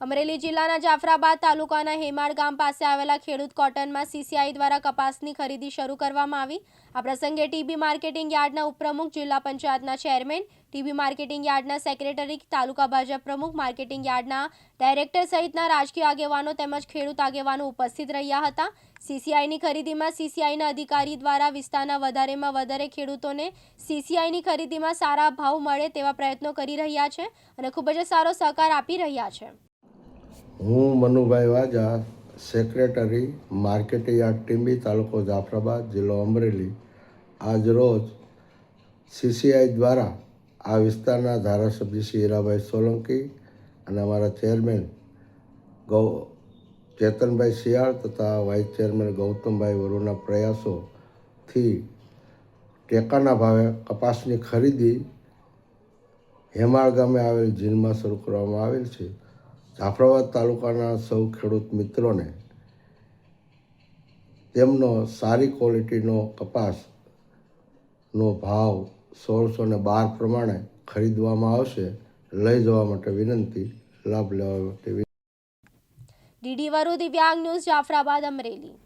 અમરેલી જિલ્લાના જાફરાબાદ તાલુકાના હેમાળ ગામ પાસે આવેલા ખેડૂત કોટનમાં સીસીઆઈ દ્વારા કપાસની ખરીદી શરૂ કરવામાં આવી. આ પ્રસંગે ટીબી માર્કેટિંગ યાર્ડના ઉપપ્રમુખ, જિલ્લા પંચાયતના ચેરમેન, ટીબી માર્કેટિંગ યાર્ડના સેક્રેટરી, તાલુકા ભાજપ પ્રમુખ, માર્કેટિંગ યાર્ડના ડાયરેક્ટર સહિતના રાજકીય આગેવાનો તેમજ ખેડૂત આગેવાનો ઉપસ્થિત રહ્યા હતા. સીસીઆઈની ખરીદીમાં સીસીઆઈના અધિકારી દ્વારા વિસ્તારના વધારેમાં વધારે ખેડૂતોને સીસીઆઈની ખરીદીમાં સારા ભાવ મળે તેવા પ્રયત્નો કરી રહ્યા છે અને ખૂબ જ સારો સહકાર આપી રહ્યા છે. હું Manubhai Vaja secretary marketing yard, Timbi તાલુકો જાફરાબાદ, જિલ્લો અમરેલી. આજ રોજ સીસીઆઈ દ્વારા આ વિસ્તારના ધારાસભ્ય શ્રી હીરાભાઈ સોલંકી અને અમારા ચેરમેન ગૌ, ચેતનભાઈ શિયાળ તથા વાઇસ ચેરમેન ગૌતમભાઈ વરુના પ્રયાસોથી ટેકાના ભાવે કપાસની ખરીદી હેમાળ ગામે આવેલ જીલમાં શરૂ કરવામાં આવેલ છે. જાફરાબાદ તાલુકાના સૌ ખેડૂત મિત્રોને તેમનો સારી ક્વોલિટીનો કપાસનો ભાવ સોળસો ને બાર પ્રમાણે ખરીદવામાં આવશે. લઈ જવા માટે વિનંતી, લાભ લેવા માટે ડીડી વરુ દિવ્યાંગ ન્યૂઝ જાફરાબાદ અમરેલી.